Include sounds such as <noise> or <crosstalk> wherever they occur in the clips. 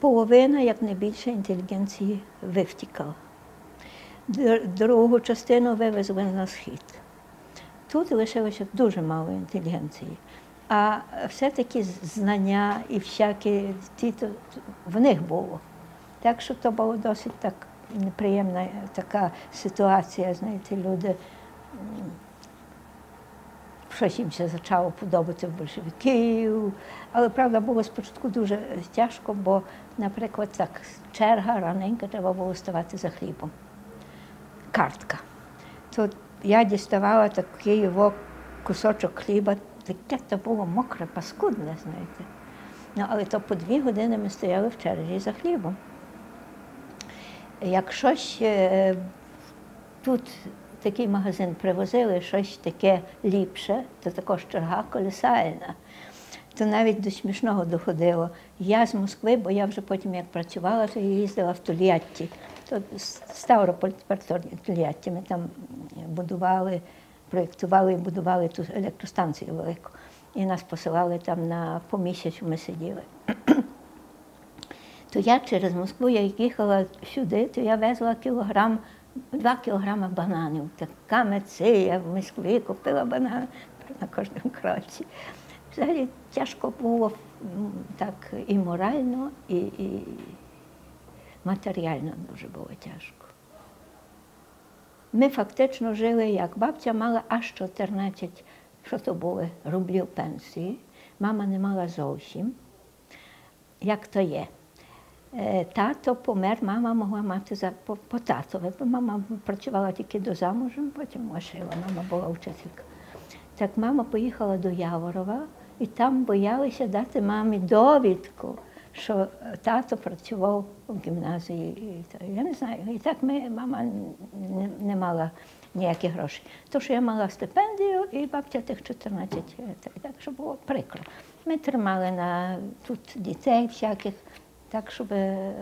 половина, як не більше, інтелігенції вивтікала. Другу частину вивезли на схід. Тут лишилося дуже мало інтелігенції. А все-таки знання і всякі ті то в них було. Так що то було досить так неприємна така ситуація, знаєте, люди. Щось їм ще почало подобати в большевиків. Але правда було спочатку дуже тяжко, бо, наприклад, так, черга раненько треба було ставати за хлібом. Картка. То я діставала такий його кусочок хліба, таке то було мокре, паскудне, знаєте. Ну, але то по дві години ми стояли в черзі за хлібом. Як щось е, тут такий магазин привозили, щось таке ліпше, то також черга колесальна. То навіть до смішного доходило. Я з Москви, бо я вже потім як працювала, то я їздила в Тольятті. То Ставрополь, тепер Тольятті. Ми там будували, проєктували і будували ту електростанцію велику. І нас посилали там на по місяцю ми сиділи. <clears throat> То я через Москву, я їхала сюди, то я везла кілограм, два кілограми бананів. Така мецея в Москві купила банани на кожному кроці. Взагалі тяжко було так і морально, і, і матеріально дуже було тяжко. Ми фактично жили, як бабця мала аж 14, що то були, рублів пенсії. Мама не мала зовсім, як то є. Тато помер, мама могла мати за по, по татові, бо мама працювала тільки до замужем, потім лишила, мама була вчителька. Так мама поїхала до Яворова і там боялися дати мамі довідку, що тато працював в гімназії. Я не знаю. І так ми, мама не, не мала ніяких грошей. То, що я мала стипендію і бабця тих 14, е, так, так що було прикро. Ми тримали на тут дітей всяких, так, щоб е,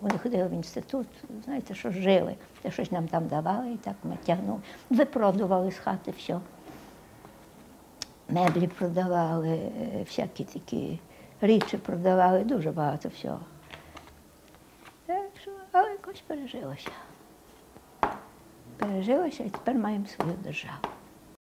вони ходили в інститут, знаєте, що жили. Те щось нам там давали, і так ми тягнули. Випродували з хати все. Меблі продавали, е, всякі такі річі продавали, дуже багато всього. Так що, але якось пережилося. Пережилося і тепер маємо свою державу.